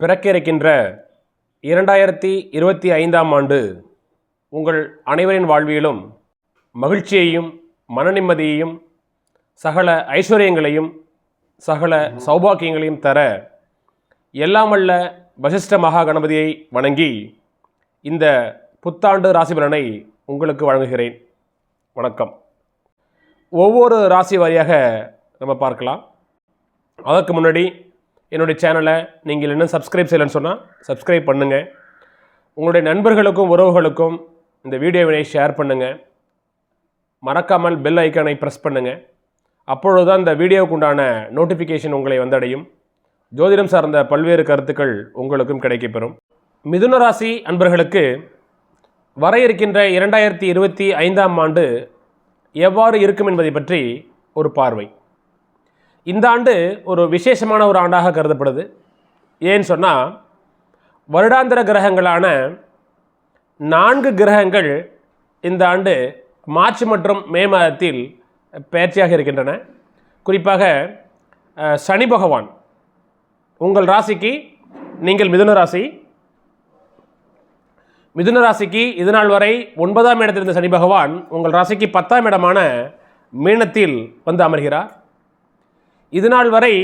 பிறக்க இருக்கின்ற இரண்டாயிரத்தி இருபத்தி ஐந்தாம் ஆண்டு உங்கள் அனைவரின் வாழ்விலும் மகிழ்ச்சியையும் மனநிம்மதியையும் சகல ஐஸ்வர்யங்களையும் சகல சௌபாக்கியங்களையும் தர எல்லாமல்ல வசிஷ்ட மகா கணபதியை வணங்கி இந்த புத்தாண்டு ராசி பலனை உங்களுக்கு வழங்குகிறேன். வணக்கம். ஒவ்வொரு ராசி வாரியாக நம்ம பார்க்கலாம். அதற்கு முன்னாடி என்னுடைய சேனலை நீங்கள் இன்னும் சப்ஸ்கிரைப் செய்யலைன்னு சொன்னால் சப்ஸ்கிரைப் பண்ணுங்கள் உங்களுடைய நண்பர்களுக்கும் உறவுகளுக்கும் இந்த வீடியோவினை ஷேர் பண்ணுங்கள் மறக்காமல் பெல் ஐக்கானை ப்ரெஸ் பண்ணுங்கள் அப்பொழுது தான் இந்த வீடியோவுக்கு உண்டான நோட்டிஃபிகேஷன் உங்களை வந்தடையும். ஜோதிடம் சார்ந்த பல்வேறு கருத்துக்கள் உங்களுக்கும் கிடைக்கப்பெறும். மிதுன ராசி அன்பர்களுக்கு வர இருக்கின்ற இரண்டாயிரத்தி இருபத்தி ஐந்தாம் ஆண்டு எவ்வாறு இருக்கும் என்பதை பற்றி ஒரு பார்வை. இந்த ஆண்டு ஒரு விசேஷமான ஒரு ஆண்டாக கருதப்படுது. ஏன்னு சொன்னால் வருடாந்திர கிரகங்களான நான்கு கிரகங்கள் இந்த ஆண்டு மார்ச் மற்றும் மே மாதத்தில் பயிற்சியாக இருக்கின்றன. குறிப்பாக சனி பகவான் உங்கள் ராசிக்கு நீங்கள் மிதுன ராசி. மிதுன ராசிக்கு இது நாள் வரை ஒன்பதாம் இடத்தில் இருந்த சனி பகவான் உங்கள் ராசிக்கு பத்தாம் இடமான மீனத்தில் வந்து அமர்கிறார். இது நாள் வரை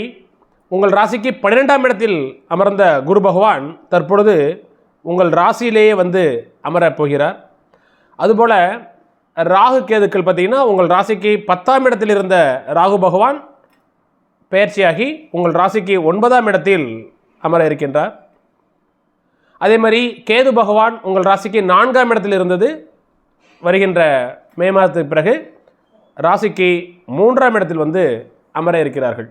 உங்கள் ராசிக்கு பன்னிரெண்டாம் இடத்தில் அமர்ந்த குரு பகவான் தற்பொழுது உங்கள் ராசியிலேயே வந்து அமரப் போகிறார். அதுபோல் ராகு கேதுக்கள் பார்த்தீங்கன்னா உங்கள் ராசிக்கு பத்தாம் இடத்தில் இருந்த ராகு பகவான் பெயர்ச்சியாகி உங்கள் ராசிக்கு ஒன்பதாம் இடத்தில் அமர இருக்கின்றார். அதே மாதிரி கேது பகவான் உங்கள் ராசிக்கு நான்காம் இடத்தில் இருந்தது வருகின்ற மே மாதத்துக்கு பிறகு ராசிக்கு மூன்றாம் இடத்தில் வந்து அமர இருக்கிறார்கள்.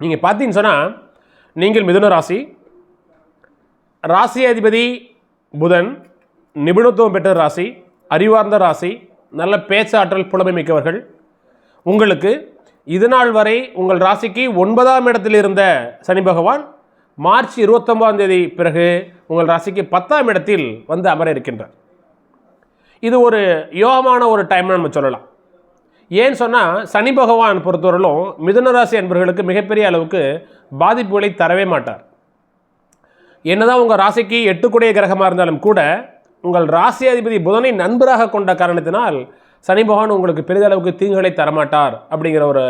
நீங்கள் பார்த்தீங்கன்னு சொன்னால் நீங்கள் மிதுன ராசி ராசி அதிபதி புதன் நிபுணத்துவம் பெற்ற ராசி அறிவார்ந்த ராசி நல்ல பேச்சாற்றல் புலமை மிக்கவர்கள். உங்களுக்கு இதுநாள் வரை உங்கள் ராசிக்கு ஒன்பதாம் இடத்தில் இருந்த சனி பகவான் மார்ச் இருபத்தொம்பதாம் தேதி பிறகு உங்கள் ராசிக்கு பத்தாம் இடத்தில் வந்து அமர இருக்கின்றார். இது ஒரு யோகமான ஒரு டைம்னு நம்ம சொல்லலாம். ஏன்னு சொன்னால் சனி பகவான் பொறுத்தவரையிலும் மிதுன ராசி அன்பர்களுக்கு மிகப்பெரிய அளவுக்கு பாதிப்புகளை தரவே மாட்டார். என்னதான் உங்கள் ராசிக்கு எட்டுக்குடைய கிரகமாக இருந்தாலும் கூட உங்கள் ராசி அதிபதி புதனை நண்பராக கொண்ட காரணத்தினால் சனி பகவான் உங்களுக்கு பெரிதளவுக்கு தீங்குகளை தரமாட்டார் அப்படிங்கிற ஒரு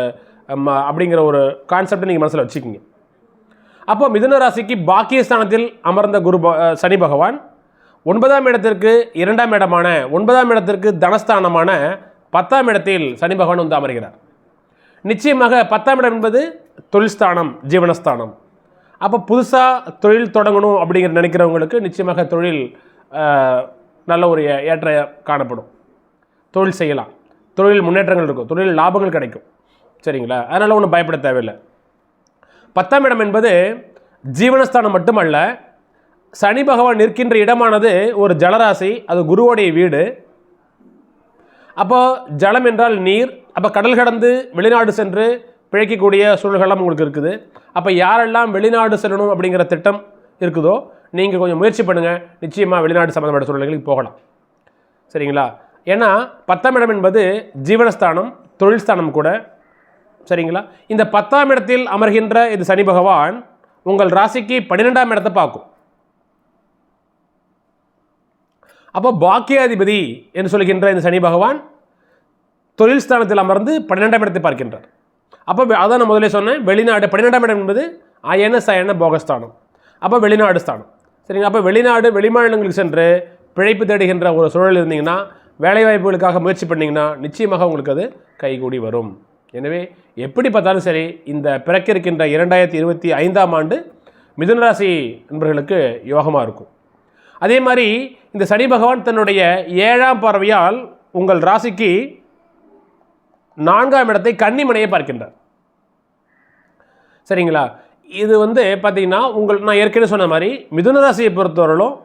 ம- அப்படிங்கிற ஒரு கான்செப்டை நீங்கள் மனசில் வச்சுக்கிங்க. அப்போ மிதுன ராசிக்கு பாக்கியஸ்தானத்தில் அமர்ந்த குரு சனி பகவான் ஒன்பதாம் இடத்திற்கு இரண்டாம் இடமான ஒன்பதாம் இடத்திற்கு தனஸ்தானமான பத்தாம் இடத்தில் சனி பகவான் வந்து அமர்கிறார். நிச்சயமாக பத்தாம் இடம் என்பது தொழில் ஸ்தானம் ஜீவனஸ்தானம். அப்போ புதுசாக தொழில் தொடங்கணும் அப்படிங்கிற நினைக்கிறவங்களுக்கு நிச்சயமாக தொழில் நல்ல ஒரு ஏற்ற காணப்படும். தொழில் செய்யலாம். தொழில் முன்னேற்றங்கள் இருக்கும். தொழில் லாபங்கள் கிடைக்கும். சரிங்களா? அதனால் ஒன்றும் பயப்பட தேவையில்லை. பத்தாம் இடம் என்பது ஜீவனஸ்தானம் மட்டுமல்ல சனி பகவான் நிற்கின்ற இடமானது ஒரு ஜலராசி அது குருவோடைய வீடு. அப்போ ஜலம் என்றால் நீர் அப்போ கடல் கடந்து வெளிநாடு சென்று பிழைக்கக்கூடிய சூழல்கள்லாம் உங்களுக்கு இருக்குது. அப்போ யாரெல்லாம் வெளிநாடு செல்லணும் அப்படிங்கிற திட்டம் இருக்குதோ நீங்கள் கொஞ்சம் முயற்சி பண்ணுங்கள் நிச்சயமாக வெளிநாடு சம்மந்தப்பட்ட சூழல்களுக்கு போகலாம். சரிங்களா? ஏன்னா பத்தாம் இடம் என்பது ஜீவனஸ்தானம் தொழில் ஸ்தானம் கூட. சரிங்களா? இந்த பத்தாம் இடத்தில் அமர்கின்ற இது சனி பகவான் உங்கள் ராசிக்கு பன்னிரெண்டாம் இடத்தை பார்க்கும். அப்போ பாக்கியாதிபதி என்று சொல்கின்ற இந்த சனி பகவான் தொழில் ஸ்தானத்தில் அமர்ந்து பன்னிரெண்டாம் இடத்தை பார்க்கின்றார். அப்போ அதான் நான் முதலே சொன்னேன் வெளிநாடு பன்னிரெண்டாம் இடம் என்பது அயன சயன போகஸ்தானம். அப்போ வெளிநாடு ஸ்தானம். சரிங்க அப்போ வெளிநாடு வெளிமாநிலங்களுக்கு சென்று பிழைப்பு தேடுகின்ற ஒரு சூழல் இருந்தீங்கன்னா வேலைவாய்ப்புகளுக்காக முயற்சி பண்ணிங்கன்னா நிச்சயமாக உங்களுக்கு அது கைகூடி வரும். எனவே எப்படி பார்த்தாலும் சரி இந்த பிறக்க இருக்கின்ற இரண்டாயிரத்தி இருபத்தி ஐந்தாம் ஆண்டு மிதுனராசி நண்பர்களுக்கு யோகமாக இருக்கும். அதே மாதிரி இந்த சனி பகவான் தன்னுடைய ஏழாம் பார்வையால் உங்கள் ராசிக்கு நான்காம் இடத்தை கன்னிமனையை பார்க்கின்றார். சரிங்களா? இது வந்து பார்த்தீங்கன்னா உங்கள் நான் ஏற்கனவே சொன்ன மாதிரி மிதுன ராசியை பொறுத்தவரையிலும்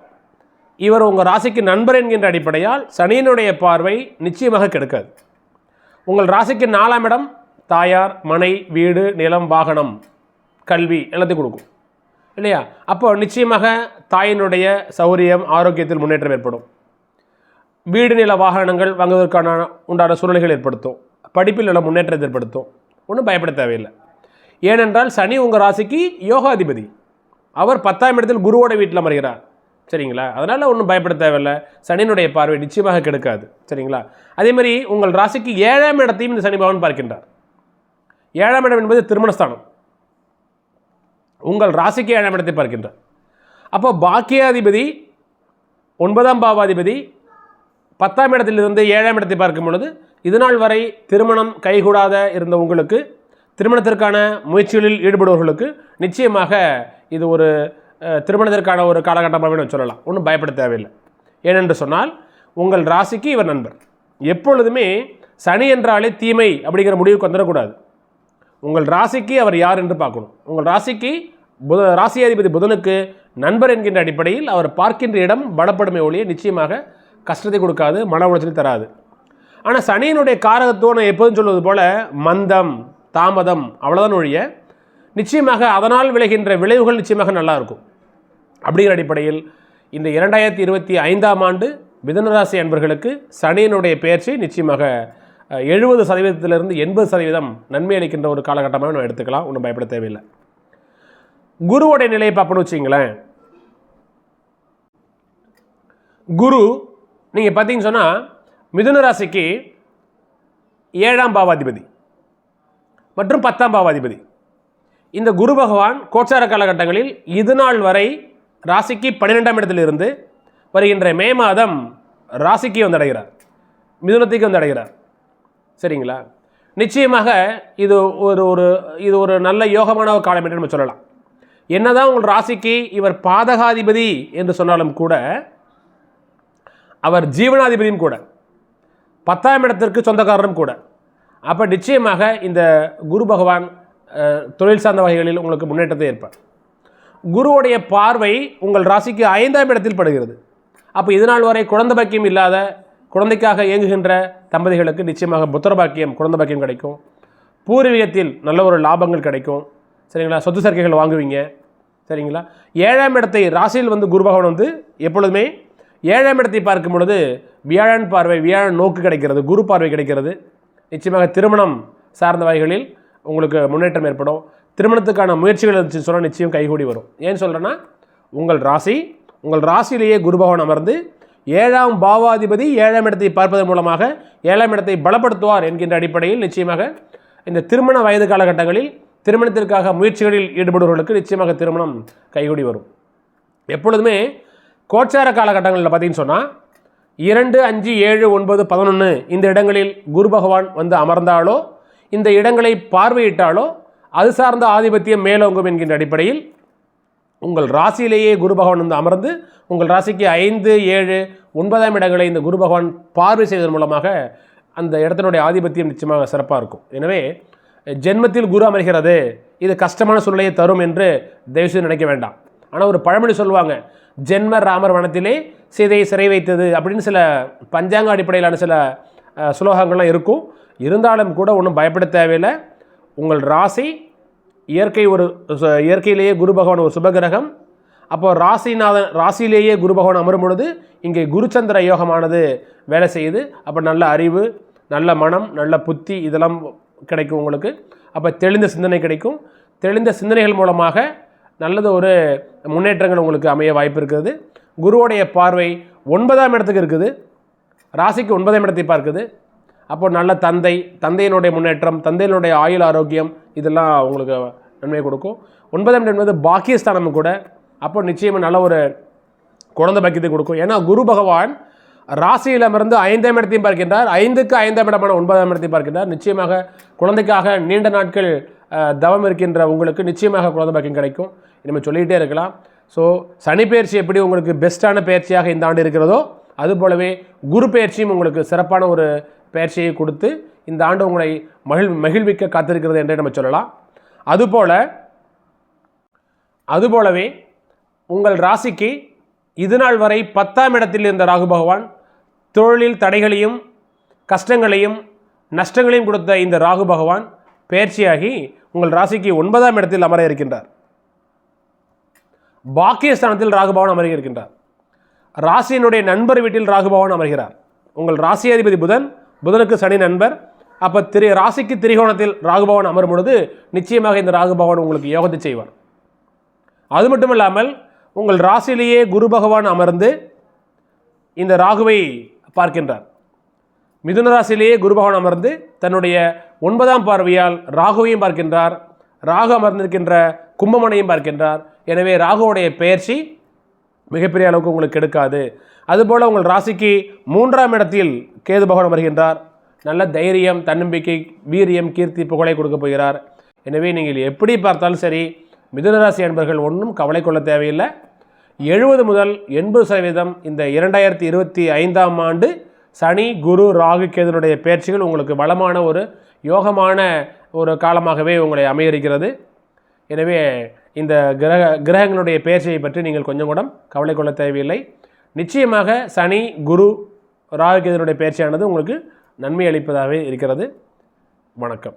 இவர் உங்கள் ராசிக்கு நண்பர் என்கின்ற அடிப்படையால் சனியினுடைய பார்வை நிச்சயமாக கெடுக்காது. உங்கள் ராசிக்கு நாலாம் இடம் தாயார் மனை வீடு நிலம் வாகனம் கல்வி எல்லாத்தையும் கொடுக்கும். இல்லையா? அப்போ நிச்சயமாக தாயினுடைய சௌரியம் ஆரோக்கியத்தில் முன்னேற்றம் ஏற்படும். வீடு நில வாகனங்கள் வாங்குவதற்கான உண்டான சூழ்நிலைகள் ஏற்படுத்தும். படிப்பில் உள்ள முன்னேற்றத்தை ஏற்படுத்தும். ஒன்றும் பயப்பட தேவையில்லை. ஏனென்றால் சனி உங்கள் ராசிக்கு யோகாதிபதி. அவர் பத்தாம் இடத்தில் குருவோட வீட்டில் மறைகிறார் சரிங்களா? அதனால் ஒன்றும் பயப்பட தேவையில்லை. சனியினுடைய பார்வை நிச்சயமாக கெடுக்காது. சரிங்களா? அதே மாதிரி உங்கள் ராசிக்கு ஏழாம் இடத்தையும் இந்த சனி பகவான் பார்க்கின்றார். ஏழாம் இடம் என்பது திருமணஸ்தானம். உங்கள் ராசிக்கு ஏழாம் இடத்தை பார்க்கின்றார். அப்போ பாக்கியாதிபதி ஒன்பதாம் பாவாதிபதி பத்தாம் இடத்திலிருந்து ஏழாம் இடத்தை பார்க்கும் பொழுது இதுநாள் வரை திருமணம் கைகூடாத இருந்த உங்களுக்கு திருமணத்திற்கான முயற்சிகளில் ஈடுபடுபவர்களுக்கு நிச்சயமாக இது ஒரு திருமணத்திற்கான ஒரு காலகட்டமாகவே சொல்லலாம். ஒன்றும் பயப்பட தேவையில்லை. ஏனென்று சொன்னால் உங்கள் ராசிக்கு இவர் நண்பர். எப்பொழுதுமே சனி என்றாலே தீமை அப்படிங்கிற முடிவுக்கு வந்துடக்கூடாது. உங்கள் ராசிக்கு அவர் யார் என்று பார்க்கணும். உங்கள் ராசிக்கு புத ராசியாதிபதி புதனுக்கு நண்பர் என்கின்ற அடிப்படையில் அவர் பார்க்கின்ற இடம் பலப்படுமை ஒழிய நிச்சயமாக கஷ்டத்தை கொடுக்காது மன உளைச்சலை தராது. ஆனால் சனியினுடைய காரகத்துவம் எப்போதும் சொல்வது போல் மந்தம் தாமதம் அவ்வளோதான் ஒழிய நிச்சயமாக அதனால் விளைகின்ற விளைவுகள் நிச்சயமாக நல்லாயிருக்கும். அப்படிங்கிற அடிப்படையில் இந்த இரண்டாயிரத்தி இருபத்தி ஐந்தாம் ஆண்டு மிதனராசி அன்பர்களுக்கு சனியினுடைய பெயர்ச்சி நிச்சயமாக எழுபது சதவீதத்திலிருந்து எண்பது சதவீதம் நன்மை அளிக்கின்ற ஒரு காலகட்டமாக நம்ம எடுத்துக்கலாம். ஒன்றும் பயப்பட தேவையில்லை. குருவோடைய நிலையை பார்ப்போம்னு வச்சிங்களேன் குரு நீங்கள் பார்த்தீங்கன்னு சொன்னால் மிதுன ராசிக்கு ஏழாம் பாவாதிபதி மற்றும் பத்தாம் பாவாதிபதி. இந்த குரு பகவான் கோச்சார காலகட்டங்களில் இது நாள் வரை ராசிக்கு பன்னிரெண்டாம் இடத்திலிருந்து வருகின்ற மே மாதம் ராசிக்கு வந்தடைகிறார். மிதுனத்துக்கு வந்தடைகிறார். சரிங்களா? நிச்சயமாக இது ஒரு ஒரு இது ஒரு நல்ல யோகமான ஒரு காலம் என்று நம்ம சொல்லலாம். என்னதான் உங்கள் ராசிக்கு இவர் பாதகாதிபதி என்று சொன்னாலும் கூட அவர் ஜீவனாதிபதியும் கூட பத்தாம் இடத்திற்கு சொந்தக்காரரும் கூட. அப்போ நிச்சயமாக இந்த குரு பகவான் தொழில் சார்ந்த வகைகளில் உங்களுக்கு முன்னேற்றத்தை ஏற்பார் குருவுடைய பார்வை உங்கள் ராசிக்கு ஐந்தாம் இடத்தில் படுகிறது. அப்போ இதனால் வரை குழந்தை பாக்கியம் இல்லாத குழந்தைக்காக இயங்குகின்ற தம்பதிகளுக்கு நிச்சயமாக புத்திர பாக்கியம் குழந்தை பாக்கியம் கிடைக்கும். பூர்வீகத்தில் நல்ல ஒரு லாபங்கள் கிடைக்கும். சரிங்களா? சொத்து சேர்க்கைகள் வாங்குவீங்க. சரிங்களா? ஏழாம் இடத்தை ராசியில் வந்து குரு பகவான் வந்து எப்பொழுதுமே ஏழாம் இடத்தை பார்க்கும் பொழுது வியாழன் பார்வை வியாழன் நோக்கு கிடைக்கிறது குரு பார்வை கிடைக்கிறது. நிச்சயமாக திருமணம் சார்ந்த வகைகளில் உங்களுக்கு முன்னேற்றம் ஏற்படும். திருமணத்துக்கான முயற்சிகள் இருந்துச்சு சொன்னால் நிச்சயம் கைகூடி வரும். ஏன் சொல்கிறேன்னா உங்கள் ராசி உங்கள் ராசியிலேயே குரு பகவான் அமர்ந்து ஏழாம் பாவாதிபதி ஏழாம் இடத்தை பார்ப்பதன் மூலமாக ஏழாம் இடத்தை பலப்படுத்துவார் என்கின்ற அடிப்படையில் நிச்சயமாக இந்த திருமண வயது காலகட்டங்களில் திருமணத்திற்காக முயற்சிகளில் ஈடுபடுபவர்களுக்கு நிச்சயமாக திருமணம் கைகூடி வரும். எப்பொழுதுமே கோச்சார காலகட்டங்களில் பார்த்தீங்கன்னு சொன்னால் இரண்டு அஞ்சு ஏழு ஒன்பது பதினொன்று இந்த இடங்களில் குரு பகவான் வந்து அமர்ந்தாலோ இந்த இடங்களை பார்வையிட்டாலோ அது சார்ந்த ஆதிபத்தியம் மேலோங்கும் என்கின்ற அடிப்படையில் உங்கள் ராசியிலேயே குரு பகவான் வந்து அமர்ந்து உங்கள் ராசிக்கு ஐந்து ஏழு ஒன்பதாம் இடங்களை இந்த குரு பகவான் பார்வை செய்வதன் மூலமாக அந்த இடத்தினுடைய ஆதிபத்தியம் நிச்சயமாக சிறப்பாக இருக்கும். எனவே ஜென்மத்தில் குரு அமர்கிறது இது கஷ்டமான சூழ்நிலையை தரும் என்று தயவுசெய்து நினைக்க வேண்டாம். ஆனால் ஒரு பழமொழி சொல்லுவாங்க ஜென்ம ராமர் வனத்திலே சீதையை சிறை வைத்தது அப்படின்னு சில பஞ்சாங்க அடிப்படையிலான சில சுலோகங்கள்லாம் இருக்கும். இருந்தாலும் கூட ஒன்றும் பயப்பட தேவையில்லை. உங்கள் ராசி இயற்கை ஒரு இயற்கையிலேயே குரு பகவான் ஒரு சுபகிரகம். அப்போ ராசிநாதன் ராசியிலேயே குரு பகவான் அமரும் பொழுது இங்கே குருச்சந்திர யோகமானது வேலை செய்யுது. அப்போ நல்ல அறிவு நல்ல மனம் நல்ல புத்தி இதெல்லாம் கிடைக்கும் உங்களுக்கு. அப்போ தெளிந்த சிந்தனை கிடைக்கும். தெளிந்த சிந்தனைகள் மூலமாக நல்லது ஒரு முன்னேற்றங்கள் உங்களுக்கு அமைய வாய்ப்பு இருக்குது. குருவுடைய பார்வை ஒன்பதாம் இடத்துக்கு இருக்குது. ராசிக்கு ஒன்பதாம் இடத்தை பார்க்குது. அப்போ நல்ல தந்தை தந்தையினுடைய முன்னேற்றம் தந்தையினுடைய ஆயுள் ஆரோக்கியம் இதெல்லாம் உங்களுக்கு நன்மை கொடுக்கும். ஒன்பதாம் இடம் என்பது பாக்கியஸ்தானமும் கூட. அப்போ நிச்சயமாக நல்ல ஒரு குழந்தை பாக்கியத்தை கொடுக்கும். ஏன்னா குரு பகவான் ராசியில் அமர்ந்து ஐந்தாம் இடத்தையும் பார்க்கின்றார். ஐந்துக்கு ஐந்தாம் இடமான ஒன்பதாம் இடத்தையும் பார்க்கின்றார். நிச்சயமாக குழந்தைக்காக நீண்ட நாட்கள் தவம் இருக்கின்ற உங்களுக்கு நிச்சயமாக குழந்தை பாக்கியம் கிடைக்கும். நம்ம சொல்லிகிட்டே இருக்கலாம். ஸோ சனி பயிற்சி எப்படி உங்களுக்கு பெஸ்ட்டான பயிற்சியாக இந்த ஆண்டு இருக்கிறதோ அது போலவே குரு பயிற்சியும் உங்களுக்கு சிறப்பான ஒரு பயிற்சியை கொடுத்து இந்த ஆண்டு உங்களை மகிழ் மகிழ்விக்க காத்திருக்கிறது என்றே நம்ம சொல்லலாம். அதுபோல் அதுபோலவே உங்கள் ராசிக்கு இது நாள் வரை பத்தாம் இடத்தில் இருந்த ராகு பகவான் தொழிலில் தடைகளையும் கஷ்டங்களையும் நஷ்டங்களையும் கொடுத்த இந்த ராகு பகவான் பயிற்சியாகி உங்கள் ராசிக்கு ஒன்பதாம் இடத்தில் அமர இருக்கின்றார். பாக்கியஸ்தானத்தில் ராகு பகவான் அமர இருக்கின்றார். ராசியினுடைய நண்பர் வீட்டில் ராகுபவன் அமர்கிறார். உங்கள் ராசி அதிபதி புதன் புதனுக்கு சனி நண்பர். அப்போ திரு ராசிக்கு திரிகோணத்தில் ராகுபவன் அமரும் பொழுது நிச்சயமாக இந்த ராகுபவன் உங்களுக்கு யோகத்தை செய்வார். அது மட்டும் இல்லாமல் உங்கள் ராசியிலேயே குரு பகவான் அமர்ந்து இந்த ராகுவை பார்க்கின்றார். மிதுன ராசியிலேயே குரு பகவான் அமர்ந்து தன்னுடைய ஒன்பதாம் பார்வையால் ராகுவையும் பார்க்கின்றார் ராகு அமர்ந்திருக்கின்ற கும்பமனையும் பார்க்கின்றார். எனவே ராகுவுடைய பெயர்ச்சி மிகப்பெரிய அளவுக்கு உங்களுக்கு கெடுக்காது அதுபோல் உங்கள் ராசிக்கு மூன்றாம் இடத்தில் கேது பகவான் வருகின்றார் நல்ல தைரியம் தன்னம்பிக்கை வீரியம் கீர்த்தி புகழை கொடுக்க போகிறார். எனவே நீங்கள் எப்படி பார்த்தாலும் சரி மிதுனராசி அன்பர்கள் ஒன்றும் கவலை கொள்ள தேவையில்லை. எழுபது முதல் எண்பது சதவீதம் இந்த இரண்டாயிரத்தி இருபத்தி ஐந்தாம் ஆண்டு சனி குரு ராகு கேதுனுடைய பேச்சுகள் உங்களுக்கு வளமான ஒரு யோகமான ஒரு காலமாகவே உங்களை அமையிருக்கிறது எனவே இந்த கிரக கிரகங்களுடைய பேச்சையை பற்றி நீங்கள் கொஞ்சம் கூட கவலை கொள்ள தேவையில்லை. நிச்சயமாக சனி குரு ராகு கேதுனுடைய பேச்சையானது உங்களுக்கு நன்மை அளிப்பதாகவே இருக்கிறது. வணக்கம்.